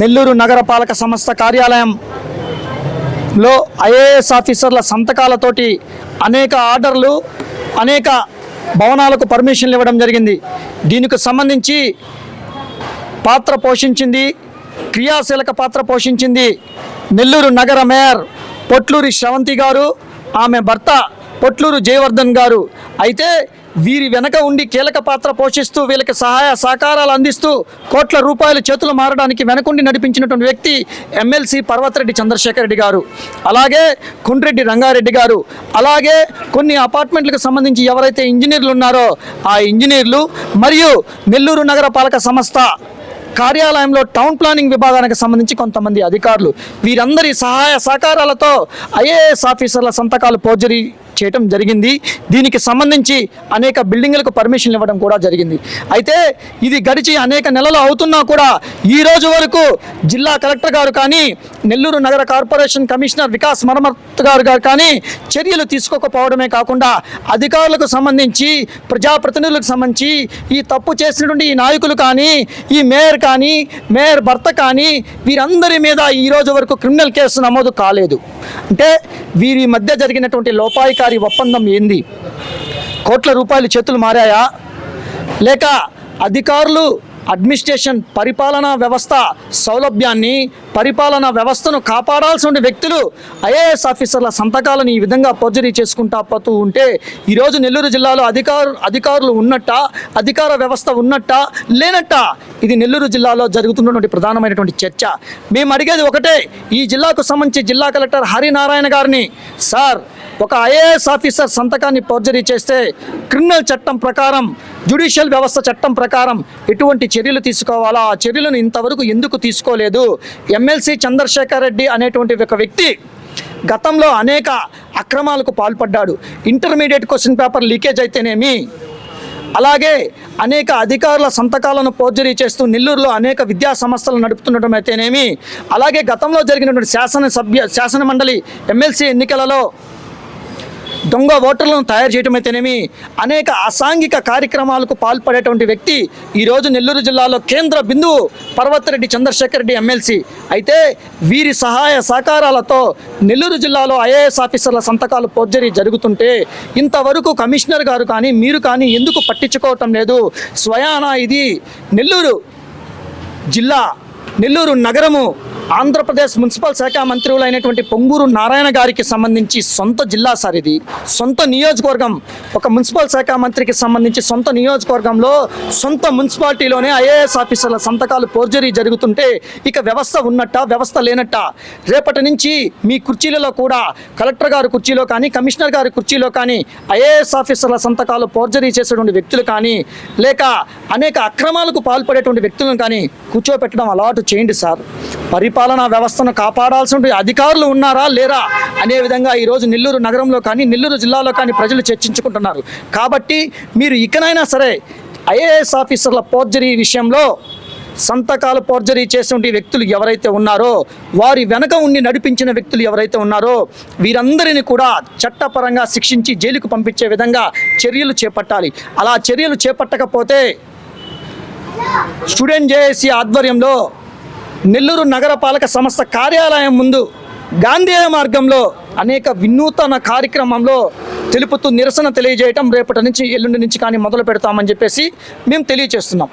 నెల్లూరు నగరపాలక సంస్థ కార్యాలయంలో ఐఏఎస్ ఆఫీసర్ల సంతకాలతోటి అనేక ఆర్డర్లు అనేక భవనాలకు పర్మిషన్లు ఇవ్వడం జరిగింది. దీనికి సంబంధించి పాత్ర పోషించింది క్రియాశీలక పాత్ర పోషించింది నెల్లూరు నగర మేయర్ పొట్లూరి శ్రవంతి గారు. ఆమె భర్త పొట్లూరు జయవర్ధన్ గారు. అయితే వీరి వెనక ఉండి కీలక పాత్ర పోషిస్తూ వీళ్ళకి సహాయ సహకారాలు అందిస్తూ కోట్ల రూపాయలు చేతులు మారడానికి వెనకుండి నడిపించినటువంటి వ్యక్తి ఎమ్మెల్సీ పర్వతరెడ్డి చంద్రశేఖర్ రెడ్డి గారు. అలాగే కుండ్రెడ్డి రంగారెడ్డి గారు. అలాగే కొన్ని అపార్ట్మెంట్లకు సంబంధించి ఎవరైతే ఇంజనీర్లు ఉన్నారో ఆ ఇంజనీర్లు మరియు నెల్లూరు నగర పాలక సంస్థ కార్యాలయంలో టౌన్ ప్లానింగ్ విభాగానికి సంబంధించి కొంతమంది అధికారులు. వీరందరి సహాయ సహకారాలతో ఐఏఎస్ ఆఫీసర్ల సంతకాలు పోర్జరీ చేయటం జరిగింది. దీనికి సంబంధించి అనేక బిల్డింగ్లకు పర్మిషన్లు ఇవ్వడం కూడా జరిగింది. అయితే ఇది గడిచి అనేక నెలలు అవుతున్నా కూడా ఈ రోజు వరకు జిల్లా కలెక్టర్ గారు కానీ నెల్లూరు నగర కార్పొరేషన్ కమిషనర్ వికాస్ మరమత్ గారు గారు కానీ చర్యలు తీసుకోకపోవడమే కాకుండా అధికారులకు సంబంధించి ప్రజాప్రతినిధులకు సంబంధించి ఈ తప్పు చేసినటువంటి ఈ నాయకులు కానీ ఈ మేయర్ కానీ మేయర్ భర్త కానీ వీరందరి మీద ఈ రోజు వరకు క్రిమినల్ కేసు నమోదు కాలేదు. అంటే వీరి మధ్య జరిగినటువంటి లోపాయికారి ఒప్పందం ఏంది? కోట్ల రూపాయలు చేతులు మారాయా? లేక అధికారులు అడ్మినిస్ట్రేషన్ పరిపాలనా వ్యవస్థ సౌలభ్యాన్ని పరిపాలనా వ్యవస్థను కాపాడాల్సిన వ్యక్తులు ఐఏఎస్ ఆఫీసర్ల సంతకాలను ఈ విధంగా పోర్జరీ చేసుకుంటా పోతూ ఉంటే ఈరోజు నెల్లూరు జిల్లాలో అధికారు అధికారులు ఉన్నట్ట అధికార వ్యవస్థ ఉన్నట్ట లేనట్ట ఇది నెల్లూరు జిల్లాలో జరుగుతున్నటువంటి ప్రధానమైనటువంటి చర్చ. మేము అడిగేది ఒకటే ఈ జిల్లాకు సంబంధించి జిల్లా కలెక్టర్ హరినారాయణ గారిని సార్ ఒక ఐఏఎస్ ఆఫీసర్ సంతకాన్ని పోర్జరీ చేస్తే క్రిమినల్ చట్టం ప్రకారం జ్యుడిషియల్ వ్యవస్థ చట్టం ప్రకారం ఎటువంటి చర్యలు తీసుకోవాలా? ఆ చర్యలను ఇంతవరకు ఎందుకు తీసుకోలేదు? ఎమ్మెల్సీ చంద్రశేఖర్ రెడ్డి అనేటువంటి ఒక వ్యక్తి గతంలో అనేక అక్రమాలకు పాల్పడ్డాడు. ఇంటర్మీడియట్ క్వశ్చన్ పేపర్ లీకేజ్ అయితేనేమి? అలాగే అనేక అధికారుల సంతకాలను పోర్జరీ చేస్తూ నెల్లూరులో అనేక విద్యా సంస్థలు నడుపుతుండటం అయితేనేమి? అలాగే గతంలో జరిగినటువంటి శాసనసభ్య శాసన మండలి ఎమ్మెల్సీ ఎన్నికలలో దొంగ ఓటర్లను తయారు చేయడం అయితేనేమి అనేక అసాంఘిక కార్యక్రమాలకు పాల్పడేటువంటి వ్యక్తి ఈరోజు నెల్లూరు జిల్లాలో కేంద్ర బిందువు పర్వతరెడ్డి చంద్రశేఖర్ రెడ్డి ఎమ్మెల్సీ. అయితే వీరి సహాయ సహకారాలతో నెల్లూరు జిల్లాలో ఐఏఎస్ ఆఫీసర్ల సంతకాలు పోర్జరీ జరుగుతుంటే ఇంతవరకు కమిషనర్ గారు కానీ మీరు కానీ ఎందుకు పట్టించుకోవటం లేదు? స్వయానా ఇది నెల్లూరు జిల్లా నెల్లూరు నగరము ఆంధ్రప్రదేశ్ మున్సిపల్ శాఖ మంత్రులు అయినటువంటి పొంగూరు నారాయణ గారికి సంబంధించి సొంత జిల్లా సార్ ఇది. సొంత నియోజకవర్గం. ఒక మున్సిపల్ శాఖ మంత్రికి సంబంధించి సొంత నియోజకవర్గంలో సొంత మున్సిపాలిటీలోనే ఐఏఎస్ ఆఫీసర్ల సంతకాలు పోర్జరీ జరుగుతుంటే ఇక వ్యవస్థ ఉన్నట్ట వ్యవస్థ లేనట్ట? రేపటి నుంచి మీ కుర్చీలలో కూడా కలెక్టర్ గారి కుర్చీలో కానీ కమిషనర్ గారి కుర్చీలో కానీ ఐఏఎస్ ఆఫీసర్ల సంతకాలు పోర్జరీ చేసేటువంటి వ్యక్తులు కానీ లేక అనేక అక్రమాలకు పాల్పడేటువంటి వ్యక్తులను కానీ కూర్చోపెట్టడం అలవాటు చేయండి సార్. పరిపాలన వ్యవస్థను కాపాడాల్సిన అధికారులు ఉన్నారా లేరా అనే విధంగా ఈరోజు నెల్లూరు నగరంలో కానీ నెల్లూరు జిల్లాలో కానీ ప్రజలు చర్చించుకుంటున్నారు. కాబట్టి మీరు ఇకనైనా సరే ఐఏఎస్ ఆఫీసర్ల పోర్జరీ విషయంలో సంతకాలు పోర్జరీ చేసే వ్యక్తులు ఎవరైతే ఉన్నారో వారి వెనక ఉండి నడిపించిన వ్యక్తులు ఎవరైతే ఉన్నారో వీరందరినీ కూడా చట్టపరంగా శిక్షించి జైలుకు పంపించే విధంగా చర్యలు చేపట్టాలి. అలా చర్యలు చేపట్టకపోతే స్టూడెంట్ జేఏసీ ఆధ్వర్యంలో నెల్లూరు నగరపాలక సంస్థ కార్యాలయం ముందు గాంధేయ మార్గంలో అనేక వినూతన కార్యక్రమంలో తెలుపుతూ నిరసన తెలియజేయటం రేపటి నుంచి ఎల్లుండి నుంచి కానీ మొదలు పెడతామని చెప్పేసి మేము తెలియజేస్తున్నాం.